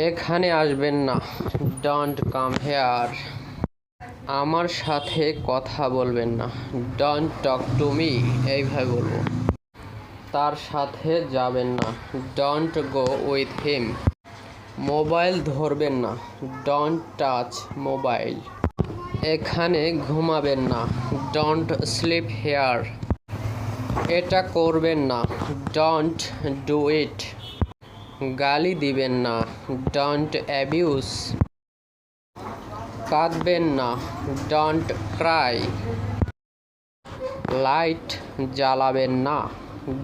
এখানে আসবেন না। ডন্ট কাম হেয়ার আমার সাথে কথা বলবেন না। ডন্ট টক টু মি এইভাবে বলব। তার সাথে যাবেন না। Don't go with him mobile ধরবেন না। Don't touch mobile. এখানে ঘুমাবেন না। ডন্ট স্লিপ হেয়ার এটা করবেন না। ডন্ট ডু ইট গালি দিবেন না ডন্ট অ্যাবিউজ কাঁদবেন না ডন্ট ক্রাই লাইট জ্বালাবেন না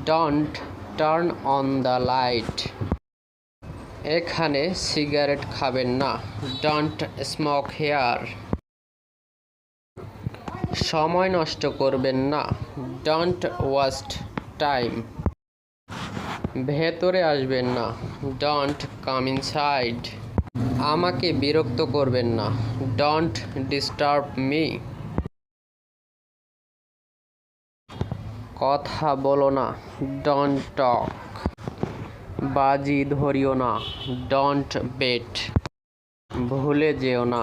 don't turn on the light এখানে সিগারেট খাবেন না ডন্ট স্মোক হেয়ার সময় নষ্ট করবেন না ডন্ট ওয়াস্ট টাইম ভেতরে আসবেন না। ডন্ট কাম ইনসাইড আমাকে বিরক্ত করবেন না। ডন্ট ডিস্টার্ব মি কথা বলো না। ডন্ট টক বাজি ধরিও না। ডন্ট বেট ভুলে যেও না।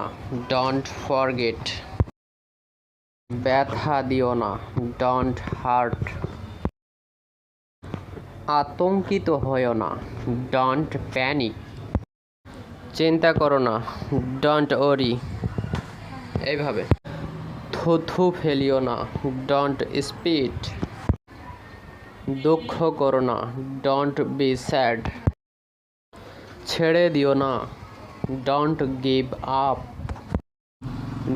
ডন্ট ফরগেট ব্যথা দিও না। ডন্ট হার্ট আতঙ্কিত হয়েও না। ডন্ট প্যানিক চিন্তা করো না। ডন্ট ওরি এইভাবে। থুথু ফেলিও না। ডন্ট স্পিড দুঃখ করো না। ডন্ট বি স্যাড ছেড়ে দিও না। ডন্ট গিভ আপ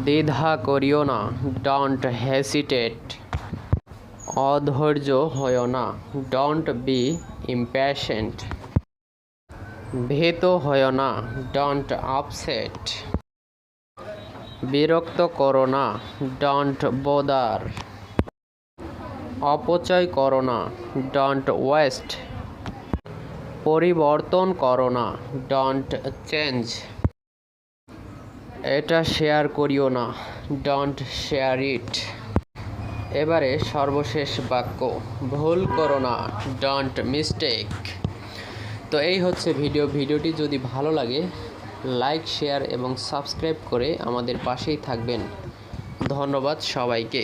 দ্বিধা করিও না। ডন্ট হেসিটেট অধৈর্য হয়েও না। ডন্ট বি ইম্প্যাশেন্ট ভীত হয়েও না। ডন্ট আপসেট বিরক্ত করো না। ডন্ট বোদার অপচয় করো না। ডন্ট ওয়েস্ট পরিবর্তন করো না। ডন্ট চেঞ্জ এটা শেয়ার করিও না। ডন্ট শেয়ার ইট এবারে সর্বশেষ বাক্য, ভুল করো না ডন্ট মিস্টেক তো এই হচ্ছে ভিডিও। ভিডিওটি যদি ভালো লাগে লাইক শেয়ার এবং সাবস্ক্রাইব করে আমাদের পাশেই থাকবেন। ধন্যবাদ সবাইকে।